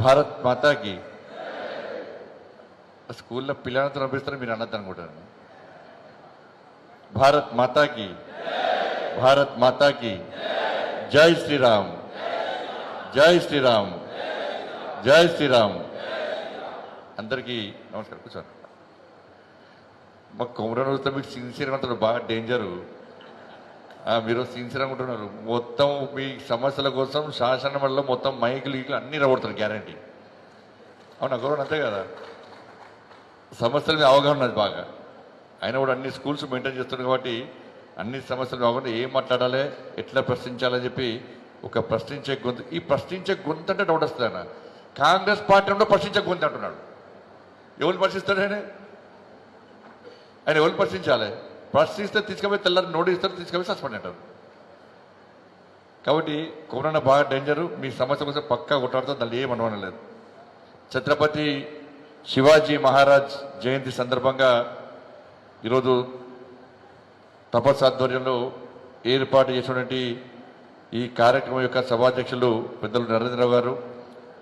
భారత్ మాతాకి. స్కూల్లో పిల్లలతో పంపిస్తారు మీరు అన్నది అనుకుంటారు భారత్ మాతాకి. భారత్ మాతాకి. జై శ్రీరామ్. జై శ్రీరామ్. జై శ్రీరామ్. అందరికీ నమస్కారం. కూర్చోండి. మా కొమరన్ వస్తే మీకు సిన్సియర్ అంటారు బాగా డేంజరు మీరు సిన్సియర్ అనుకుంటున్నారు మొత్తం మీ సమస్యల కోసం శాసన వల్ల మొత్తం మైకులు ఇట్లు అన్నీ రాబడతారు గ్యారంటీ అవునా గౌరవం అంతే కదా? సమస్యల మీద అవగాహన ఉన్నది బాగా. ఆయన కూడా అన్ని స్కూల్స్ మెయింటైన్ చేస్తుంది కాబట్టి అన్ని సమస్యలు కాకుండా ఏం మాట్లాడాలి ఎట్లా ప్రశ్నించాలని చెప్పి ఒక ప్రశ్నించే గొంతు ఈ ప్రశ్నించే గొంతు అంటే డౌట్ వస్తుంది ఆయన కాంగ్రెస్ పార్టీ కూడా ప్రశ్నించే గొంతు అంటున్నాడు. ఎవరు ప్రశ్నిస్తాడు ఆయన? ఆయన ఎవరు ప్రశ్నించాలి? ప్రశ్నిస్తే తీసుకుపోయి తెల్లారి నోటీస్ ఇస్తారు తీసుకుపోయి సస్పెండ్ అంటారు. కాబట్టి కరోనా బాగా డేంజరు మీ సమస్య కోసం పక్కా కొట్టాడుతో దాన్ని ఏం లేదు. ఛత్రపతి శివాజీ మహారాజ్ జయంతి సందర్భంగా ఈరోజు తపస్సు ఆధ్వర్యంలో ఏర్పాటు చేసినటువంటి ఈ కార్యక్రమం యొక్క సభాధ్యక్షులు పెద్దలు నరేంద్రరావు గారు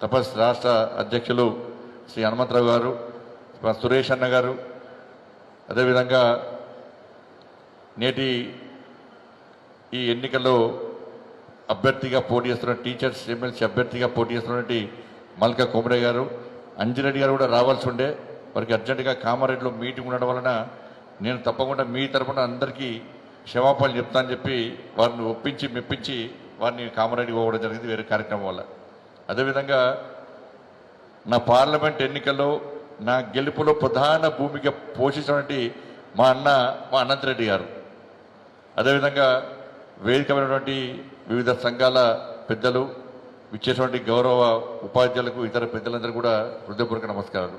తపస్ రాష్ట్ర అధ్యక్షులు శ్రీ హనుమంతరావు గారు సురేష్ అన్న గారు అదేవిధంగా నేటి ఈ ఎన్నికల్లో అభ్యర్థిగా పోటీ చేస్తున్న టీచర్స్ ఎమ్మెల్సీ అభ్యర్థిగా పోటీ చేస్తున్నటువంటి మల్కా కుమరే గారు అంజిరెడ్డి గారు కూడా రావాల్సి ఉండే. వారికి అర్జెంటుగా కామారెడ్డిలో మీటింగ్ ఉండడం వలన నేను తప్పకుండా మీ తరపున అందరికీ క్షమాపణలు చెప్తానని చెప్పి వారిని ఒప్పించి మెప్పించి వారిని కామారెడ్డి పోవడం జరిగింది వేరే కార్యక్రమం వల్ల. అదేవిధంగా నా పార్లమెంట్ ఎన్నికల్లో నా గెలుపులో ప్రధాన భూమిక పోషించినటువంటి మా అన్న మా అనంతరెడ్డి గారు. అదేవిధంగా వేదికమైనటువంటి వివిధ సంఘాల పెద్దలు ఇచ్చేటువంటి గౌరవ ఉపాధ్యాయులకు ఇతర పెద్దలందరూ కూడా హృదయపూర్వక నమస్కారాలు.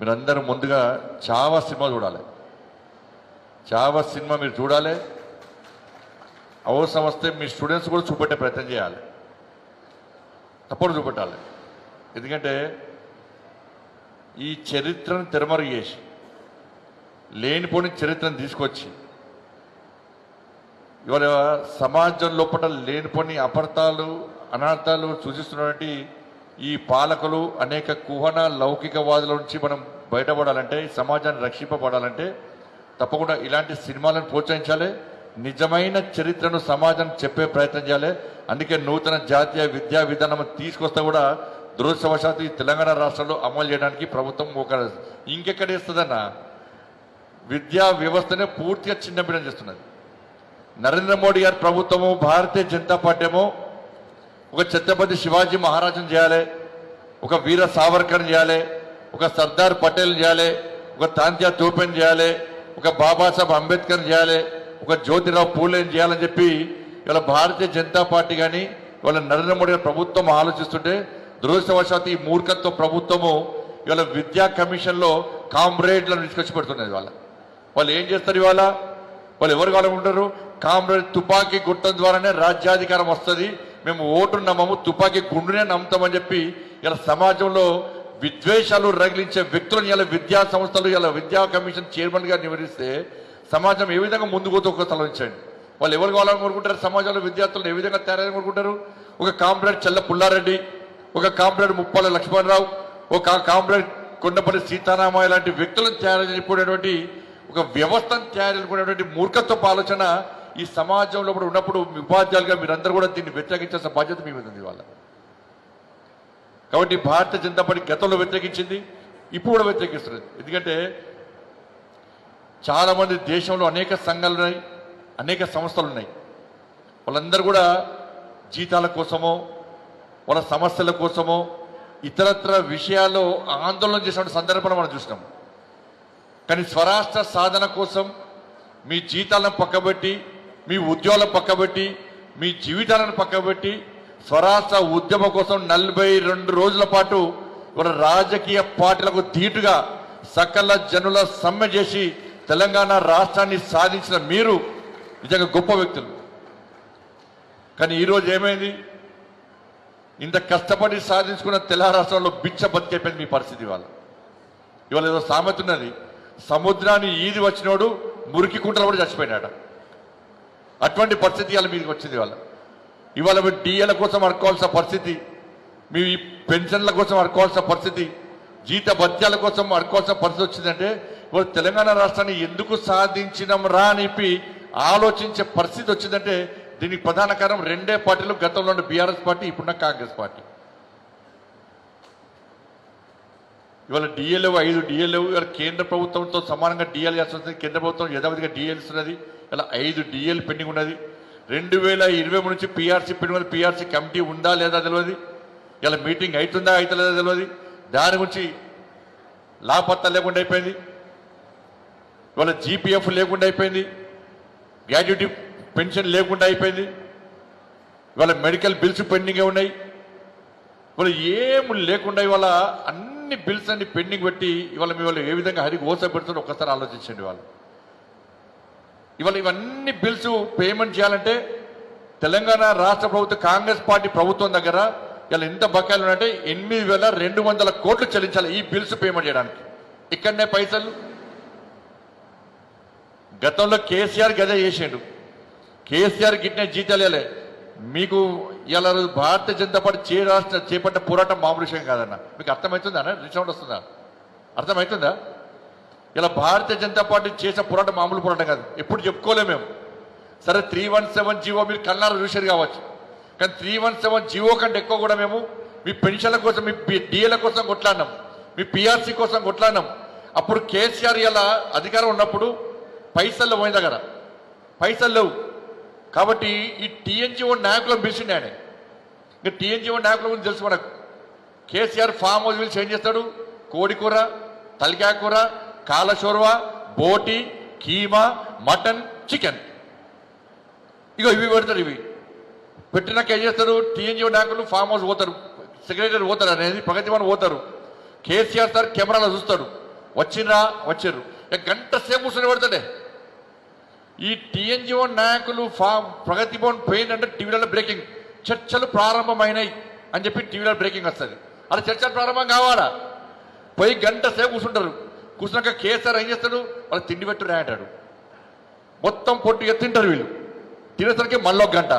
మీరందరూ ముందుగా చావా సినిమా చూడాలి. చావా సినిమా మీరు చూడాలి. అవసరం వస్తే మీ స్టూడెంట్స్ కూడా చూపెట్టే ప్రయత్నం చేయాలి. తప్పకుండా చూపెట్టాలి. ఎందుకంటే ఈ చరిత్రను తెరమరుగు చేసి లేనిపోని చరిత్రను తీసుకొచ్చి ఇవాళ సమాజం లోపల లేనిపోని అపర్థాలు అనార్థాలు సూచిస్తున్నటువంటి ఈ పాలకులు అనేక కుహన లౌకికవాదుల నుంచి మనం బయటపడాలంటే ఈ సమాజాన్ని రక్షింపబడాలంటే తప్పకుండా ఇలాంటి సినిమాలను ప్రోత్సహించాలి. నిజమైన చరిత్రను సమాజం చెప్పే ప్రయత్నం చేయాలి. అందుకే నూతన జాతీయ విద్యా విధానం తీసుకొస్తే కూడా దురదృష్టవశాత్తు ఈ తెలంగాణ రాష్ట్రంలో అమలు చేయడానికి ప్రభుత్వం ఒక ఇంకెక్కడ ఇస్తుందన్న విద్యా వ్యవస్థనే పూర్తిగా చిన్నపిల్లం చేస్తున్నది. నరేంద్ర మోడీ గారి ప్రభుత్వము భారతీయ జనతా పార్టీ ఏమో ఒక ఛత్రపతి శివాజీ మహారాజును చేయాలి ఒక వీర సావర్కర్ని చేయాలి ఒక సర్దార్ పటేల్ చేయాలి ఒక తాంత్యా తోపెన్ చేయాలి ఒక బాబాసాహెబ్ అంబేద్కర్ చేయాలి ఒక జ్యోతిరావు పూలేని చేయాలని చెప్పి ఇవాళ భారతీయ జనతా పార్టీ కానీ ఇవాళ నరేంద్ర మోడీ గారి ప్రభుత్వం ఆలోచిస్తుంటే దురదృష్టవశాత్తు ఈ మూర్ఖత్వ ప్రభుత్వము ఇవాళ విద్యా కమిషన్లో కామ్రేడ్లను తీసుకొచ్చి పెడుతున్నది వాళ్ళ వాళ్ళు ఏం చేస్తారు ఇవాళ? వాళ్ళు ఎవరు కావాలనుకుంటారు కామ్రేడ్ తుపాకీ గుట్టం ద్వారానే రాజ్యాధికారం వస్తుంది. మేము ఓటు నమ్మము తుపాకీ గుండునే నమ్ముతామని చెప్పి ఇలా సమాజంలో విద్వేషాలు రగిలించే వ్యక్తులను ఇలా విద్యా సంస్థలు ఇలా విద్యా కమిషన్ చైర్మన్గా నివరిస్తే సమాజం ఏ విధంగా ముందుకు పోతే ఒక తలంచండి వాళ్ళు ఎవరు కావాలని కోరుకుంటారు సమాజంలో విద్యార్థులను ఏ విధంగా తయారని కోరుకుంటారు ఒక కామ్రేడ్ చెల్ల పుల్లారెడ్డి ఒక కామ్రేడ్ ముప్పాల లక్ష్మణరావు ఒక కామ్రేడ్ కొండపల్లి సీతారామయ్య లాంటి వ్యక్తులను తయారు చేయబడినటువంటి ఒక వ్యవస్థను తయారు చేసుకునేటువంటి మూర్ఖత్వపు ఆలోచన ఈ సమాజంలో కూడా ఉన్నప్పుడు ఉపాధ్యాయులుగా మీరందరూ కూడా దీన్ని వ్యతిరేకించాల్సిన బాధ్యత మీ మీద ఉంది వాళ్ళ కాబట్టి భారతీయ జనతా పార్టీ గతంలో వ్యతిరేకించింది ఇప్పుడు కూడా వ్యతిరేకిస్తుంది. ఎందుకంటే చాలామంది దేశంలో అనేక సంఘాలు ఉన్నాయి అనేక సంస్థలు ఉన్నాయి. వాళ్ళందరూ కూడా జీతాల కోసమో వాళ్ళ సమస్యల కోసమో ఇతరత్ర విషయాల్లో ఆందోళన చేసిన సందర్భాన్ని మనం చూసినాం. కానీ స్వరాష్ట్ర సాధన కోసం మీ జీతాలను పక్కబెట్టి మీ ఉద్యోగాలను పక్కబెట్టి మీ జీవితాలను పక్కబెట్టి స్వరాష్ట్ర ఉద్యమం కోసం నలభై రెండు రోజుల పాటు మన రాజకీయ పార్టీలకు ధీటుగా సకల జనుల సమ్మె చేసి తెలంగాణ రాష్ట్రాన్ని సాధించిన మీరు నిజంగా గొప్ప వ్యక్తులు. కానీ ఈరోజు ఏమైంది? ఇంత కష్టపడి సాధించుకున్న తెలంగాణ రాష్ట్రంలో బిచ్చ బతికైపోయింది మీ పరిస్థితి ఇవాళ. ఇవాళ ఏదో సామెత ఉన్నది సముద్రాన్ని ఈది వచ్చినోడు మురికి కుంటలు కూడా చచ్చిపోయినాడు అటువంటి పరిస్థితి ఇవాళ మీకు వచ్చింది ఇవాళ. ఇవాళ మీరు డిఏల కోసం అడుకోవాల్సిన పరిస్థితి మీ పెన్షన్ల కోసం అడుకోవాల్సిన పరిస్థితి జీత భత్యాల కోసం అడుకోవాల్సిన పరిస్థితి వచ్చిందంటే ఇవాళ తెలంగాణ రాష్ట్రాన్ని ఎందుకు సాధించినాం రా అనిపి ఆలోచించే పరిస్థితి వచ్చిందంటే దీనికి ప్రధాన కారణం రెండే పార్టీలు గతంలో ఉన్న బీఆర్ఎస్ పార్టీ ఇప్పుడున్న కాంగ్రెస్ పార్టీ. ఇవాళ డిఎల్ఓ ఐదు డిఎల్ఓ ఇవాళ కేంద్ర ప్రభుత్వంతో సమానంగా డిఎల్ చేస్తుంది కేంద్ర ప్రభుత్వం యథావిధిగా డిఎల్ ఇస్తున్నది ఇలా ఐదు డిఎల్ పెండింగ్ ఉన్నది. రెండు వేల ఇరవై మూడు నుంచి పీఆర్సీ పెండింగ్ ఉన్నది. పిఆర్సీ కమిటీ ఉందా లేదా తెలియదు. ఇలా మీటింగ్ అవుతుందా అవుతలేదా తెలియదు. దాని గురించి లాపత్తా లేకుండా అయిపోయింది. ఇవాళ జీపీఎఫ్ లేకుండా అయిపోయింది. గ్రాడ్యుటీ పెన్షన్ లేకుండా అయిపోయింది. ఇవాళ మెడికల్ బిల్స్ పెండింగే ఉన్నాయి. ఇవాళ ఏం లేకుండా ఇవాళ అన్ని బిల్స్ అన్ని పెండింగ్ పెట్టి ఇవాళ మీ వాళ్ళు ఏ విధంగా హరికి ఓస పెడుతున్నారు ఒక్కసారి ఆలోచించండి వాళ్ళు. ఇవాళ ఇవన్నీ బిల్స్ పేమెంట్ చేయాలంటే తెలంగాణ రాష్ట్ర ప్రభుత్వం కాంగ్రెస్ పార్టీ ప్రభుత్వం దగ్గర ఇలా ఎంత బకాయిలు ఉన్నాయంటే ఎనిమిది వేల రెండు వందల కోట్లు చెల్లించాలి ఈ బిల్స్ పేమెంట్ చేయడానికి. ఇక్కడనే పైసలు. గతంలో కేసీఆర్ గదే చేసిండు. కేసీఆర్ గిట్టిన జీతాలేలే మీకు ఇలా భారతీయ జనతా పార్టీ చే చేపట్టిన పోరాటం మామూలు విషయం కాదన్న. మీకు అర్థమవుతుందా అన్న? రిసౌండ్ వస్తుందా? అర్థమవుతుందా ఇలా భారతీయ జనతా పార్టీ చేసే పోరాటం మామూలు పోరాటం కాదు. ఎప్పుడు చెప్పుకోలేము మేము. సరే త్రీ వన్ సెవెన్ జీవో మీరు కళ్ళారు చూసారు కావచ్చు. కానీ త్రీ వన్ సెవెన్ జీవో కంటే ఎక్కువ కూడా మేము మీ పెన్షన్ల కోసం మీ డిఏల కోసం కొట్లాడినాం. మీ పిఆర్సీ కోసం కొట్లాడినాం. అప్పుడు కేసీఆర్ ఇలా అధికారం ఉన్నప్పుడు పైసల్లో పోయిన దగ్గర. పైసలు లేవు. కాబట్టి ఈ టీఎన్జిఓ నాయకులను పిలిచిండే ఆయన ఇంకా టీఎన్జిఓ నాయకుల గురించి తెలుసు మనకు. కేసీఆర్ ఫామ్ హౌస్ పిలిచి ఏం చేస్తాడు? కోడి కూర కూర కాలశోర్వ బోటి కీమా మటన్ చికెన్. ఇగో ఇవి పెడతారు ఇవి. పెట్టినాక ఏం చేస్తారు టీఎన్జిఓ నాయకులు ఫామ్ హౌస్ పోతారు. సెక్రటరీ పోతారు అనేది ప్రగతి భవన్ పోతారు. కేసీఆర్ సార్ కెమెరాలో చూస్తాడు. వచ్చినా వచ్చారు. ఇక గంట సేపు కూర్చొని పెడతాడే. ఈ టీఎన్జిఓ నాయకులు ఫామ్ ప్రగతి భవన్ పోయిందంటే టీవీలలో బ్రేకింగ్ చర్చలు ప్రారంభమైనాయి అని చెప్పి టీవీలో బ్రేకింగ్ వస్తుంది. అలా చర్చలు ప్రారంభం కావాలా? పోయి గంట సేపు కూర్చుంటారు. కూర్చున్నాక కేసీఆర్ ఏం చేస్తాడు? వాళ్ళు తిండి పెట్టు అంటాడు. మొత్తం పొట్టు తింటారు వీళ్ళు. తినేసరికి మళ్ళీ ఒక గంట.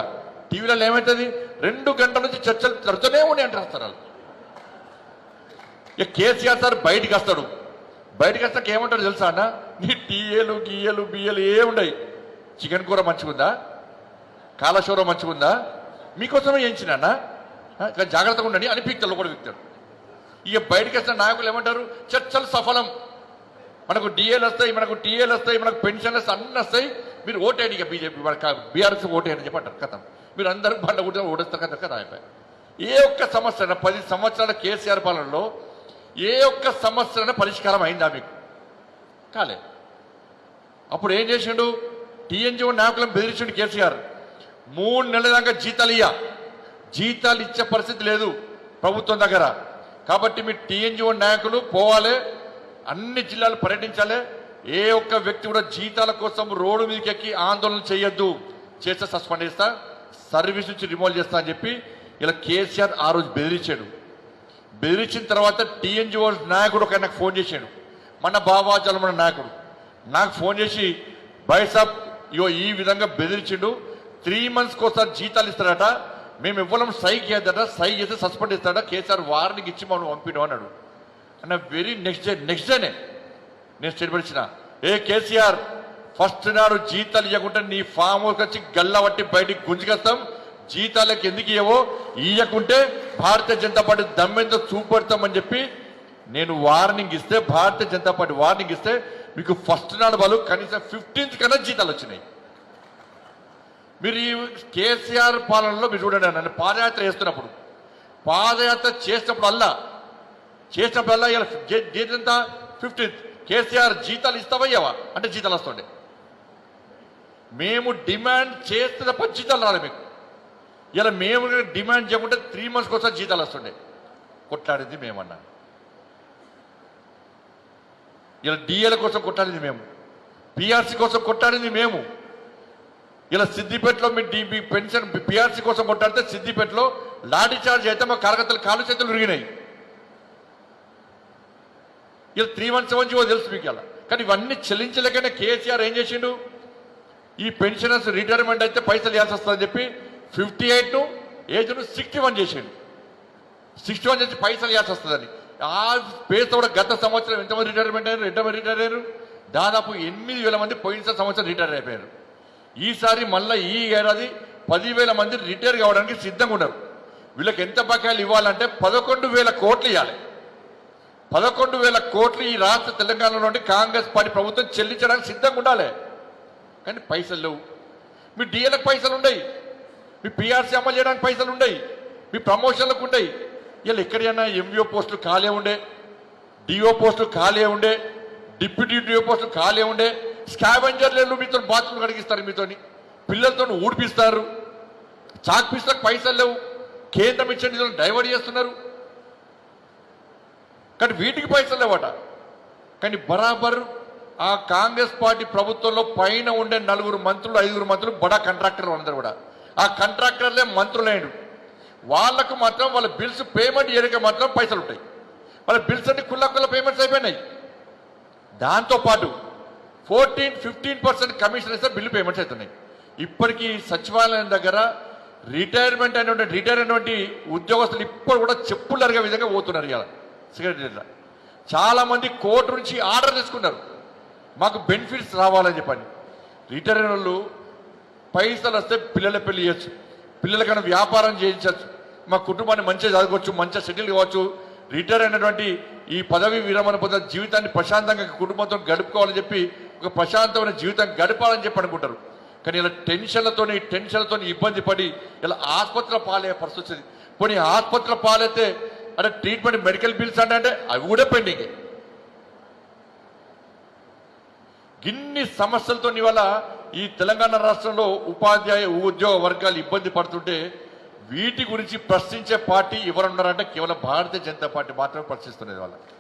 టీవీలలో ఏమవుతుంది రెండు గంటల నుంచి చర్చలు జరుగుతూనే ఉండి అంటారు వస్తారు వాళ్ళు. ఇక కేసీఆర్ సార్ బయటికి వస్తాడు. బయటికి వస్తాక ఏమంటాడు తెలుసా అన్న? నీ టీఏలు గీఏలు బియ్యలు ఏ ఉన్నాయి చికెన్ కూర మంచిగుందా? కాలశూర మంచిగుందా? మీకోసమే చేయించిన అన్న. కానీ జాగ్రత్తగా ఉండండి. అని పీక్తలు కూడా పీక్తాడు ఇక బయటకు వచ్చిన నాయకులు ఏమంటారు? చర్చలు సఫలం. మనకు డిఏలు వస్తాయి మనకు టీఏలు వస్తాయి మనకు పెన్షన్లు వస్తాయి అన్ని వస్తాయి. మీరు ఓటేయండి ఇక బీజేపీ బీఆర్ఎస్ ఓటేయండి అని అంటారు కథం. మీరు అందరూ బండ కూడా ఓడిస్తారు కదా కదా అయిపోయి ఏ ఒక్క సమస్య పది సంవత్సరాల కేసీఆర్ పాలనలో ఏ ఒక్క సమస్య పరిష్కారం అయిందా మీకు? కాలే. అప్పుడు ఏం చేసిండు? టీఎన్జిఓ నాయకులను బెదిరించండి కేసీఆర్. మూడు నెలల దాకా జీతాలు ఇయ్య. జీతాలు ఇచ్చే పరిస్థితి లేదు ప్రభుత్వం దగ్గర. కాబట్టి మీ టీఎన్జిఓ నాయకులు పోవాలి అన్ని జిల్లాలు పర్యటించాలి. ఏ ఒక్క వ్యక్తి కూడా జీతాల కోసం రోడ్డు మీదకి ఎక్కి ఆందోళన చేయొద్దు. చేస్తే సస్పెండ్ చేస్తా సర్వీస్ నుంచి రిమూవ్ చేస్తా అని చెప్పి ఇలా కేసీఆర్ ఆ రోజు బెదిరించాడు. బెదిరించిన తర్వాత టీఎన్జిఓ నాయకుడు ఒక నాకు ఫోన్ చేశాడు. మన బాబాజల నాయకుడు. నాకు ఫోన్ చేసి బైసాబ్ ఇగో ఈ విధంగా బెదిరించిండు. త్రీ మంత్స్కి ఒకసారి జీతాలు ఇస్తాడట. మేము ఇవ్వడం సైక్ చేద్దట సై చేస్తే సస్పెండ్ ఇస్తాడట కేసీఆర్ వార్నింగ్ ఇచ్చి మనం పంపినాం అన్నాడు. అన్న వెరీ నెక్స్ట్ డే నెక్స్ట్ డేనే నేను స్టేట్మెంట్ ఇచ్చిన. ఏ కేసీఆర్ ఫస్ట్ నాడు జీతాలు ఇవ్వకుంటే నీ ఫామ్ హౌస్ వచ్చి గల్లబట్టి బయటికి గుంజుకొస్తాం. జీతాలకు ఎందుకు ఇవ్వో ఇవ్వకుంటే భారతీయ జనతా పార్టీ దమ్మెంతో చూపెడతామని చెప్పి నేను వార్నింగ్ ఇస్తే భారతీయ జనతా పార్టీ వార్నింగ్ ఇస్తే మీకు ఫస్ట్ నాడు వాళ్ళు కనీసం ఫిఫ్టీన్త్ కన్నా జీతాలు వచ్చినాయి. మీరు ఈ కేసీఆర్ పాలనలో మీరు చూడండి నన్ను పాదయాత్ర చేస్తున్నప్పుడు పాదయాత్ర చేసినప్పుడు అల్లా చేసినప్పుడల్లా ఇలా డేట్ ఫిఫ్టీన్త్ కేసీఆర్ జీతాలు ఇస్తావయ్యావా? అంటే జీతాలు వస్తుండే మేము డిమాండ్ చేస్తే తప్ప జీతాలు రాలే మీకు. ఇలా మేము డిమాండ్ చేయకుంటే త్రీ మంత్స్కి ఒకసారి జీతాలు వస్తుండే కొట్లాడింది మేమన్నా. ఇలా డిఏల కోసం కొట్టాడింది మేము. పిఆర్సీ కోసం కొట్టాడింది మేము. ఇలా సిద్దిపేటలో మీ డి పెన్షన్ పిఆర్సీ కోసం కొట్టాడితే సిద్దిపేటలో లాఠీ చార్జ్ అయితే మా కార్యకర్తలు కాలు చేతులు విరిగినాయి. ఇలా త్రీ మంత్స్ మంచి తెలుసు మీకు ఇలా. కానీ ఇవన్నీ చెల్లించలేకనే కేసీఆర్ ఏం చేసిండు? ఈ పెన్షనర్స్ రిటైర్మెంట్ అయితే పైసలు ఇవ్వాల్సి వస్తుందని చెప్పి ఫిఫ్టీ ఎయిట్ ఏజ్ను సిక్స్టీ వన్ చేసిండు. సిక్స్టీ వన్ చేసి పైసలు ఇవ్వాల్సి వస్తుందని. ఆ పేరుతో కూడా గత సంవత్సరం ఎంతమంది రిటైర్మెంట్ అయ్యారు ఎంతమంది రిటైర్ అయ్యారు? దాదాపు ఎనిమిది వేల మంది పోయిన సంవత్సరం రిటైర్ అయిపోయారు. ఈసారి మళ్ళీ ఈ ఏడాది పదివేల మంది రిటైర్ కావడానికి సిద్ధంగా ఉన్నారు. వీళ్ళకి ఎంత బకాయిలు ఇవ్వాలంటే పదకొండు వేల కోట్లు ఇవ్వాలి. పదకొండు వేల కోట్లు ఈ రాష్ట్ర తెలంగాణలో కాంగ్రెస్ పార్టీ ప్రభుత్వం చెల్లించడానికి సిద్ధంగా ఉండాలి. కానీ పైసలు లేవు. మీ డిఎలకు పైసలు ఉండయి. మీ పిఆర్సీ అమలు చేయడానికి పైసలు ఉన్నాయి మీ ప్రమోషన్లకు ఉన్నాయి వీళ్ళు ఎక్కడైనా ఎంవిఓ పోస్టులు ఖాళీ ఉండే డిఓ పోస్టులు ఖాళీ ఉండే డిప్యూటీ డిఓ పోస్టులు ఖాళీ ఉండే స్కావెంజర్లు మీతో బాత్రూమ్ కడిగిస్తారు మీతోని. పిల్లలతో ఊడిపిస్తారు. చాక్ పైసలు లేవు. కేంద్రం ఇచ్చే నిధులను డైవర్ట్ చేస్తున్నారు. కానీ వీటికి పైసలు లేవట. కానీ బరాబర్ ఆ కాంగ్రెస్ పార్టీ ప్రభుత్వంలో పైన ఉండే నలుగురు మంత్రులు ఐదుగురు మంత్రులు బడా కాంట్రాక్టర్ అందరు కూడా. ఆ కాంట్రాక్టర్లే మంత్రులైనడు వాళ్ళకు మాత్రం వాళ్ళ బిల్స్ పేమెంట్ చేయడానికి మాత్రం పైసలు ఉంటాయి. వాళ్ళ బిల్స్ అన్ని కుల్ల కుల్ల పేమెంట్స్ అయిపోయినాయి. దాంతోపాటు ఫోర్టీన్ ఫిఫ్టీన్ పర్సెంట్ కమిషన్ ఇస్తే బిల్లు పేమెంట్స్ అవుతున్నాయి ఇప్పటికీ సచివాలయం దగ్గర రిటైర్మెంట్ అయినటువంటి రిటైర్ అయినటువంటి ఉద్యోగస్తులు ఇప్పుడు కూడా చెప్పులు అరిగే విధంగా పోతున్నారు ఇలా సెక్రటరీలో చాలామంది కోర్టు నుంచి ఆర్డర్ తీసుకున్నారు. మాకు బెనిఫిట్స్ రావాలని చెప్పని. రిటైర్ అయిన వాళ్ళు పైసలు వస్తే పిల్లల పెళ్ళి చేయొచ్చు. పిల్లలకన్నా వ్యాపారం చేయించవచ్చు మా కుటుంబాన్ని మంచిగా చదువుకోవచ్చు మంచిగా సెటిల్ కావచ్చు. రిటైర్ అయినటువంటి ఈ పదవి విరమణ పొందిన జీవితాన్ని ప్రశాంతంగా కుటుంబంతో గడుపుకోవాలని చెప్పి ఒక ప్రశాంతమైన జీవితం గడపాలని చెప్పి అనుకుంటారు. కానీ ఇలా టెన్షన్లతోని టెన్షన్లతో ఇబ్బంది పడి ఇలా ఆసుపత్రిలో పాలయ్యే పరిస్థితి వచ్చింది. పోనీ ఆసుపత్రిలో పాలైతే అంటే ట్రీట్మెంట్ మెడికల్ బిల్స్ అంటే అంటే అవి కూడా పెండింగ్. ఇన్ని సమస్యలతో ఇవాళ ఈ తెలంగాణ రాష్ట్రంలో ఉపాధ్యాయ ఉద్యోగ వర్గాలు ఇబ్బంది పడుతుంటే వీటి గురించి ప్రశ్నించే పార్టీ ఎవరున్నారంటే కేవలం భారతీయ జనతా పార్టీ మాత్రమే ప్రశ్నిస్తున్నది వాళ్ళకి.